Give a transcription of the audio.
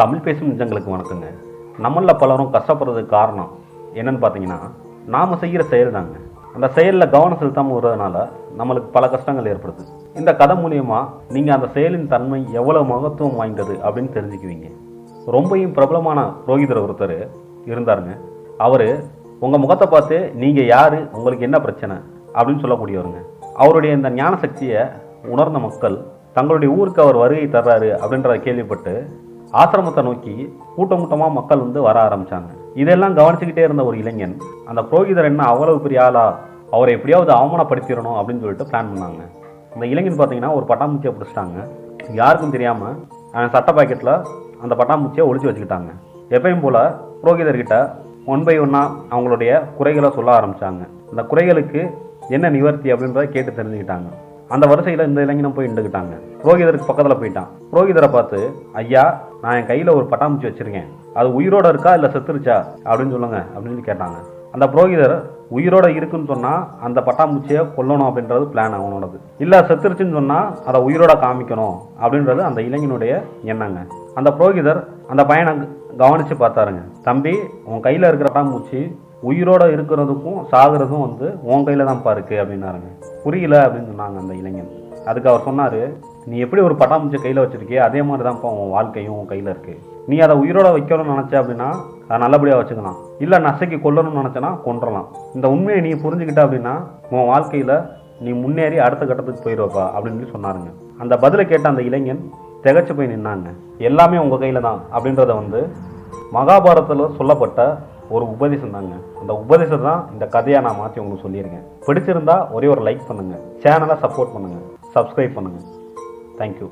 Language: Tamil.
தமிழ் பேசும் நிஜங்களுக்கு வணக்கங்க. நம்மளில் பலரும் கஷ்டப்படுறதுக்கு காரணம் என்னன்னு பார்த்தீங்கன்னா நாம் செய்கிற செயல் தாங்க. அந்த செயலில் கவனம் செலுத்தாமல் வர்றதுனால நம்மளுக்கு பல கஷ்டங்கள் ஏற்படுது. இந்த கதை மூலியமாக நீங்கள் அந்த செயலின் தன்மை எவ்வளோ மகத்துவம் வாய்ந்தது அப்படின்னு தெரிஞ்சுக்குவீங்க. ரொம்பையும் பிரபலமான புரோகிதர் ஒருத்தர் இருந்தாருங்க. அவர் உங்கள் முகத்தை பார்த்து நீங்கள் யார்? உங்களுக்கு என்ன பிரச்சனை? அப்படின்னு சொல்லக்கூடியவருங்க. அவருடைய இந்த ஞான சக்தியை உணர்ந்த மக்கள் தங்களுடைய ஊருக்கு அவர் வருகை தர்றாரு அப்படின்றத கேள்விப்பட்டு ஆசிரமத்தை நோக்கி கூட்டம் கூட்டமாக மக்கள் வந்து வர ஆரம்பித்தாங்க இதெல்லாம் கவனிச்சுக்கிட்டே இருந்த ஒரு இளைஞன் அந்த புரோகிதர் என்ன அவ்வளவு பெரிய ஆளா அவரை எப்படியாவது அவமானப்படுத்திடணும் அப்படின்னு சொல்லிட்டு பிளான் பண்ணாங்க. அந்த இளைஞன் பார்த்தீங்கன்னா ஒரு பட்டாம்பூச்சியை பிடிச்சிட்டாங்க. யாருக்கும் தெரியாமல் அவன் சட்ட பாக்கெட்டில் அந்த பட்டாம்பூச்சியை ஒழிச்சு வச்சுக்கிட்டாங்க. எப்பயும் போல் புரோகிதர்கிட்ட ஒன் பை ஒன்னாக அவங்களுடைய குறைகளை சொல்ல ஆரம்பிச்சாங்க. அந்த குறைகளுக்கு என்ன நிவர்த்தி அப்படின்றத கேட்டு தெரிஞ்சுக்கிட்டாங்க. அந்த வரிசையில் இந்த இளைஞனும் போய் நின்றுக்கிட்டாங்க. புரோகிதருக்கு பக்கத்தில் போயிட்டான். புரோகிதரை பார்த்து ஐயா நான் என் கையில் ஒரு பட்டாம்பூச்சி வச்சிருக்கேன். அது உயிரோட இருக்கா இல்லை செத்துருச்சா? அப்படின்னு சொல்லுங்க அப்படின்னு கேட்டாங்க. அந்த புரோகிதர் உயிரோட இருக்குன்னு சொன்னால் அந்த பட்டாம்பூச்சியை கொல்லணும் அப்படின்றது பிளான் அவனோடது. இல்லை செத்துருச்சுன்னு சொன்னால் அதை உயிரோட காமிக்கணும் அப்படின்றது அந்த இளைஞனுடைய எண்ணங்க. அந்த புரோகிதர் அந்த பையனை கவனித்து பார்த்தாருங்க. தம்பி உன் கையில் இருக்கிற பட்டாம்பூச்சி உயிரோட இருக்கிறதுக்கும் சாகிறதும் வந்து உன் கையில் தான்ப்பா இருக்குது அப்படின்னாருங்க. புரியல அப்படின்னு சொன்னாங்க அந்த இளைஞன். அதுக்கு அவர் சொன்னார் நீ எப்படி ஒரு பட்டாம்பூச்சி கையில் வச்சுருக்கியே? அதே மாதிரி தான்ப்பா உன் வாழ்க்கையும் உன் கையில் இருக்குது நீ அதை உயிரோட வைக்கணும்னு நினச்ச அப்படின்னா அதை நல்லபடியாக வச்சுக்கலாம். இல்லை நசைக்கு கொல்லணும்னு நினச்சனா கொன்றலாம். இந்த உண்மையை நீ புரிஞ்சுக்கிட்ட அப்படின்னா உன் வாழ்க்கையில் நீ முன்னேறி அடுத்த கட்டத்துக்கு போயிடுவப்பா அப்படின்னு சொல்லி சொன்னாருங்க. அந்த பதிலை கேட்ட அந்த இளைஞன் திகச்சு போய் நின்னாங்க. எல்லாமே உங்கள் கையில் தான் அப்படின்றத வந்து மகாபாரதத்தில் சொல்லப்பட்ட ஒரு உபதேசம் தாங்க. அந்த உபதேசம் தான் இந்த கதையை நான் மாற்றி உங்களுக்கு சொல்லியிருக்கேன். பிடிச்சிருந்தா ஒரே ஒரு லைக் பண்ணுங்கள் சேனலை சப்போர்ட் பண்ணுங்கள் சப்ஸ்கிரைப் பண்ணுங்கள் தேங்க்யூ